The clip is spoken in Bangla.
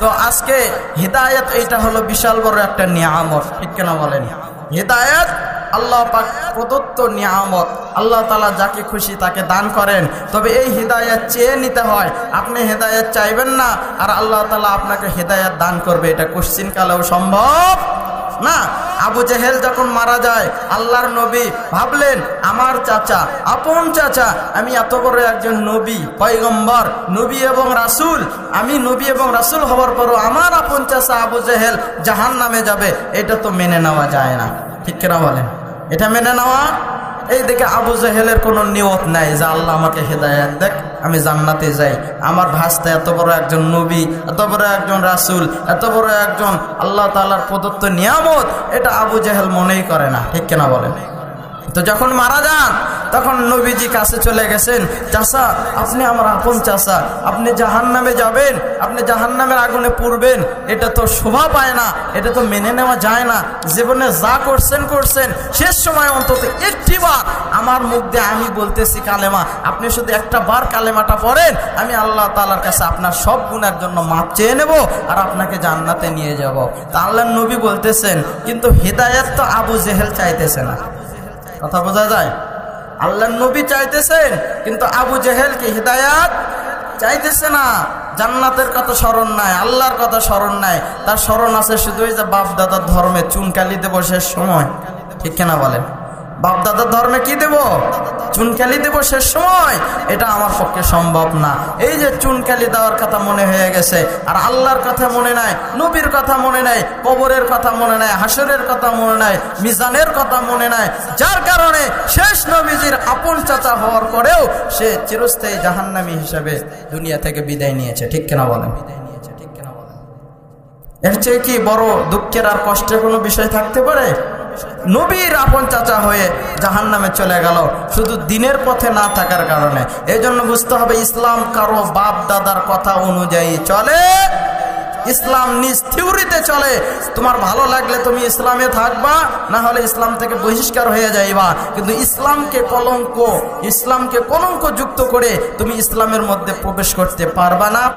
তো আজকে হিদায়ত এটা হলো বিশাল বড় একটা নিয়ামত, ঠিক কেন বলেন? হিদায়ত আল্লাহ প্রদত্ত নিয়ামত। আল্লাহ তালা যাকে খুশি তাকে দান করেন। তবে এই হৃদায়ত চেয়ে নিতে হয়, আপনি হেদায়ত চাইবেন না, আর আল্লাহ তালা আপনাকে হেদায়ত দান করবে। এটা কোশ্চিন কালেও সম্ভব না। আবু জেহেল যখন মারা যায়, আল্লাহর নবী ভাবলেন, আমার চাচা, আপন চাচা, আমি এত বড় একজন নবী, পয়গম্বর, নবী এবং রাসুল, আমি নবী এবং রাসুল হওয়ার পরও আমার আপন চাচা আবু জেহেল জাহান নামে যাবে। এটা তো মেনে নেওয়া যায় না। ঠিক কেনা বলেন? এটা মেনে নেওয়া এই দেখে আবু জাহেলের কোনো নিয়ত নাই যে আল্লাহ আমাকে হেদায়াত দেখ, আমি জান্নাতে যাই। আমার ভাস্তা এত বড় একজন নবী, এত বড় একজন রাসুল, এত বড় একজন আল্লাহ তালার প্রদত্ত নিয়ামত, এটা আবু জাহেল মনেই করে না। ঠিক কেনা বলেন? তো যখন মারা যান, তখন নবীজি কাছে চলে গেছেন চাষা আপনি আমার আপন চাষা আপনি জাহান নামে যাবেন, আপনি জাহান নামের আগুনে পুড়বেন, এটা তো শোভা পায় না, এটা তো মেনে নেওয়া যায় না, জীবনে যা করছেন করছেন, শেষ সময় অন্তত একটি বার আমার মুখ দিয়ে আমি বলতেছি কালেমা, আপনি শুধু একটা বার কালেমাটা পড়েন, আমি আল্লাহ তালার কাছে আপনার সব গুণের জন্য মাপ চেয়ে নেব আর আপনাকে জান্নাতে নিয়ে যাব। তা আল্লাহ নবী বলতেছেন, কিন্তু হৃদায়ত তো আবু জেহেল চাইতেছে না। কথা বোঝা যায়? আল্লাহ নবী চাইতেছেন, কিন্তু আবু জেহেল কি হৃদায়াত? চাইতেছে না। জান্নাতের কথা স্মরণ নাই, আল্লাহর কথা স্মরণ নাই। তার স্মরণ আছে শুধু ওই যে বাপ দাদার ধর্মে চুনকালি দেব শেষ সময়। ঠিক কেনা বলেন? বাপ দাদার ধর্মে কি দেব? চুনকালি দেব শেষ সময়। এটা আমার পক্ষে সম্ভব না। এই যে চুনকালি দেওয়ার কথা মনে হয়ে গেছে, আর আল্লাহর কথা মনে নাই, নবীর কথা মনে নাই, কবরের কথা মনে নাই, হাসরের কথা মনে নাই, মিজানের কথা মনে নাই, যার কারণে শেষ নবীজির আপন চাচা হওয়ার পরেও সে চিরস্থায়ী জাহান্নামী হিসাবে দুনিয়া থেকে বিদায় নিয়েছে। ঠিক কিনা বলেন? এর চেয়ে কি বড় দুঃখের আর কষ্টের কোনো বিষয় থাকতে পারে? নবীর আপন চাচা হয়ে জাহান নামে চলে গেল। শুধু দিনের পথে না থাকার কারণে। এই জন্য বুঝতে হবে, ইসলাম কারও বাপ দাদার কথা অনুযায়ী চলে। ইসলাম নিজ থিউরিতে চলে। তোমার ভালো লাগলে তুমি ইসলামে থাকবা না হলে ইসলাম থেকে বহিষ্কার হয়ে যাইবা। কিন্তু ইসলামকে কলঙ্ক ইসলামকে কলঙ্ক যুক্ত করে তুমি ইসলামের মধ্যে প্রবেশ করতে পারবা না।